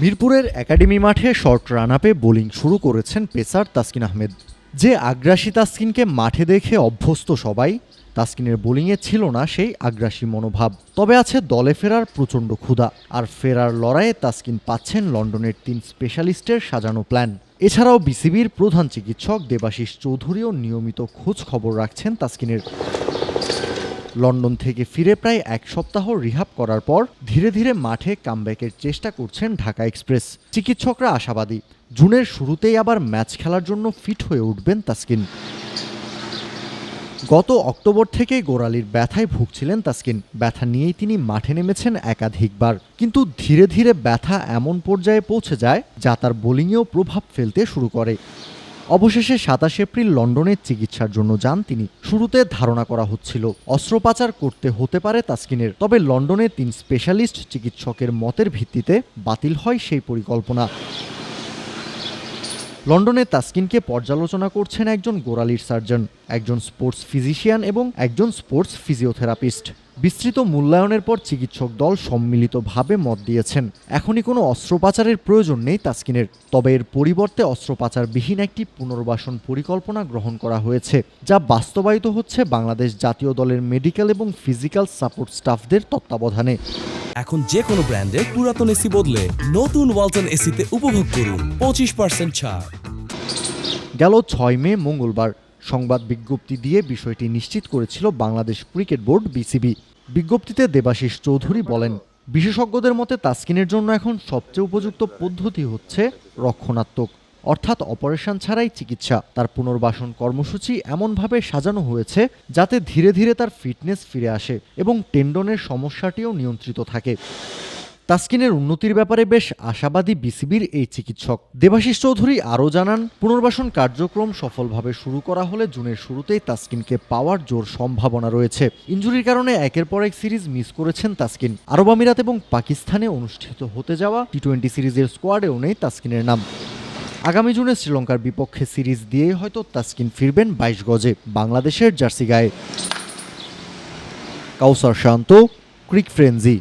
মিরপুরের একাডেমি মাঠে short run আপে বোলিং শুরু করেছেন পেসার তাসকিন আহমেদ। যে আগ্রাসী তাসকিনকে মাঠে দেখে অভ্যস্ত সবাই, তাসকিনের বোলিংয়ে ছিল না সেই আগ্রাসী মনোভাব। তবে আছে দলে ফেরার প্রচণ্ড ক্ষুধা। আর ফেরার লড়াইয়ে তাসকিন পাচ্ছেন লন্ডনের তিন স্পেশালিস্টের সাজানো প্ল্যান। এছাড়াও বিসিবির প্রধান চিকিৎসক দেবাশিস চৌধুরীও নিয়মিত খোঁজ খবর রাখছেন তাসকিনের। লন্ডন থেকে ফিরে প্রায় এক সপ্তাহ রিহাব করার পর ধীরে ধীরে মাঠে কামব্যাকের চেষ্টা করছেন ঢাকা এক্সপ্রেস। চিকিৎসকরা আশাবাদী, জুনের শুরুতেই আবার ম্যাচ খেলার জন্য ফিট হয়ে উঠবেন তাসকিন। গত অক্টোবর থেকে গোড়ালির ব্যথায় ভুগছিলেন তাসকিন। ব্যথা নিয়েই তিনি মাঠে নেমেছেন একাধিকবার। কিন্তু ধীরে ধীরে ব্যথা এমন পর্যায়ে পৌঁছে যায় যা তার বোলিংয়েও প্রভাব ফেলতে শুরু করে। অবশেষে সাতাশ এপ্রিল লন্ডনের চিকিৎসার জন্য যান তিনি। শুরুতে ধারণা করা হচ্ছিল, অস্ত্রোপাচার করতে হতে পারে তাসকিনের, তবে লন্ডনে তিন স্পেশালিস্ট চিকিৎসকের মতের ভিত্তিতে বাতিল হয় সেই পরিকল্পনা। লন্ডনে তাসকিনকে পর্যালোচনা করছেন একজন গোড়ালির সার্জন, একজন স্পোর্টস ফিজিশিয়ান এবং একজন স্পোর্টস ফিজিওথেরাপিস্ট। বিস্তৃত মূল্যায়নের পর চিকিৎসক দল সম্মিলিতভাবে মত দিয়েছেন। এখনই কোনো অস্ত্রোপচারের প্রয়োজন নেই তাসকিনের। তবে এর পরিবর্তে অস্ত্রোপচারবিহীন একটি পুনর্বাসন পরিকল্পনা গ্রহণ করা হয়েছে যা বাস্তবায়িত হচ্ছে বাংলাদেশ জাতীয় দলের মেডিকেল এবং ফিজিক্যাল সাপোর্ট স্টাফদের তত্ত্বাবধানে। এখন যে কোনো ব্র্যান্ডের পুরাতন এসি বদলে নতুন ওয়ালটন এসিতে উপভোগ করুন পঁচিশ পার্সেন্ট ছাড়। গেল ছয় মে মঙ্গলবার। সংবাদ বিজ্ঞপ্তি দিয়ে বিষয়টি নিশ্চিত করেছিল বাংলাদেশ ক্রিকেট বোর্ড বিসিবি। বিজ্ঞপ্তিতে দেবাশিস চৌধুরী বলেন, বিশেষজ্ঞদের মতে তাসকিনের জন্য এখন সবচেয়ে উপযুক্ত পদ্ধতি হচ্ছে রক্ষণাত্মক, অর্থাৎ অপারেশন ছাড়াই চিকিৎসা। তার পুনর্বাসন কর্মসূচি এমনভাবে সাজানো হয়েছে যাতে ধীরে ধীরে তার ফিটনেস ফিরে আসে এবং টেন্ডনের সমস্যাটিও নিয়ন্ত্রিত থাকে। তাসকিনের উন্নতির ব্যাপারে বেশ আশাবাদী বিসিবির এই চিকিৎসক। দেবাশিস চৌধুরী আরও জানান, পুনর্বাসন কার্যক্রম সফলভাবে শুরু করা হলে জুনের শুরুতেই তাসকিনকে পাওয়ার জোর সম্ভাবনা রয়েছে। ইঞ্জুরির কারণে একের পর এক সিরিজ মিস করেছেন তাসকিন। আরব আমিরাত এবং পাকিস্তানে অনুষ্ঠিত হতে যাওয়া টি টোয়েন্টি সিরিজের স্কোয়াডেও নেই তাসকিনের নাম। আগামী জুনে শ্রীলঙ্কার বিপক্ষে সিরিজ দিয়েই হয়তো তাসকিন ফিরবেন বাইশ গজে বাংলাদেশের জার্সি গায়ে। কাউসার শান্ত, ক্রিক ফ্রেন্জি